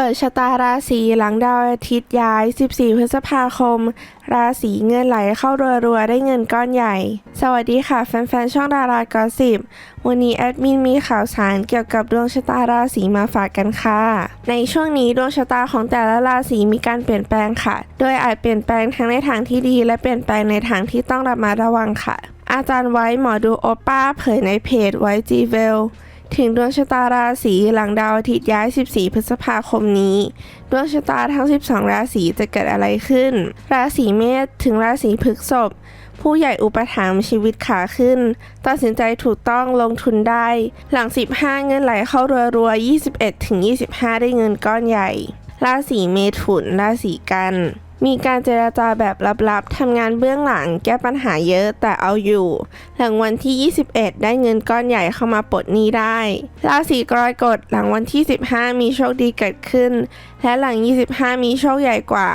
ปิดชะตาราศีหลังดาวอาทิตย์ย้าย 14 พฤษภาคม ราศีเงินไหลเข้ารัวๆ ได้เงินก้อนใหญ่ สวัสดีค่ะแฟนๆ ช่องดารากอสิบวันนี้แอดมินมีข่าวสารเกี่ยวกับดวงชะตาราศีมาฝากกันค่ะ ในช่วงนี้ดวงชะตาของแต่ละราศีมีการเปลี่ยนแปลงค่ะ โดยอาจเปลี่ยนแปลงทั้งในทางที่ดี และเปลี่ยนแปลงในทางที่ต้องระมัดระวังค่ะ อาจารย์ไว้หมอดูโอป้าเผยในเพจไว้จีเวล ถึงดวงชะตาราศีหลังดาวอาทิตย์ย้าย 14 พฤษภาคมนี้ ดวงชะตาทั้ง 12 ราศีจะเกิดอะไรขึ้น ราศีเมษถึงราศีพฤษภผู้ใหญ่อุปถัมภ์ชีวิตขาขึ้น ตัดสินใจถูกต้องลงทุนได้ หลัง 15 เงินไหลเข้ารัวๆ 21 ถึง 25 ได้เงินก้อนใหญ่ ราศีเมถุน ราศีกัน มีการเจราจาแบบลับๆ ทำงานเบื้องหลังแก้ปัญหาเยอะแต่เอาอยู่ หลังวันที่ 21 ได้เงินก้อนใหญ่เข้ามาปลดหนี้ได้ ราศีกรกฎหลังวันที่ 15 มีโชคดีเกิดขึ้น และหลัง 25 มีโชคใหญ่กว่า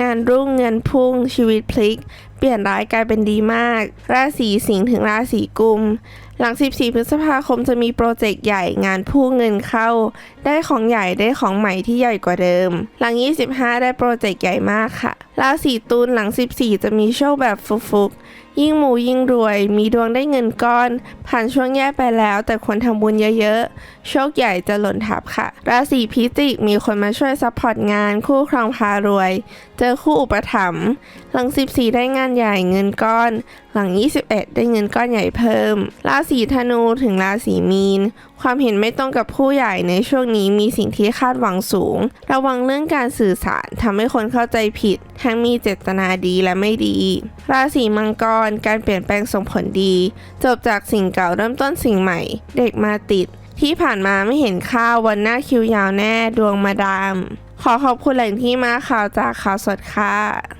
งานรุ่งเงินพุ่งชีวิตพลิก เปลี่ยนร้ายกลายเป็นดีมาก ราศีสิงห์ถึงราศีกุม หลัง 14 พฤษภาคมจะมีโปรเจกต์ใหญ่งานพูเงินเข้า ได้ของใหญ่ได้ของใหม่ที่ใหญ่กว่าเดิม หลัง 25 ได้โปรเจกต์ใหญ่มากค่ะ ราศีตุลหลัง 14 จะมีโชคแบบฟุกๆ ยิ่งหมูยิ่งรวย มีดวงได้เงินก้อน ผ่านช่วงแย่ไปแล้ว แต่ควรทำบุญเยอะๆ โชคใหญ่จะหล่นทับค่ะ ราศีพิจิกมีคนมาช่วยซัพพอร์ตงาน คู่ครองพารวย เจอคู่อุปถัมภ์หลัง 14 ได้งานใหญ่เงินก้อนหลัง 21 ได้เงินก้อนใหญ่เพิ่ม ราศีธนูถึงราศีมีน ความเห็นไม่ตรงกับผู้ใหญ่ในช่วงนี้มีสิ่งที่คาดหวังสูง ระวังเรื่องการสื่อสารทำให้คนเข้าใจผิด ทั้งมีเจตนาดีและไม่ดี ราศีมังกร การเปลี่ยนแปลงส่งผลดี จบจากสิ่งเก่าเริ่มต้นสิ่งใหม่ เด็กมาติด ที่ผ่านมาไม่เห็นค่าววันหน้าคิวยาวแน่ดวงมาดาม ขอขอบคุณแหล่งที่มาข่าวจากข่าวสดค่ะ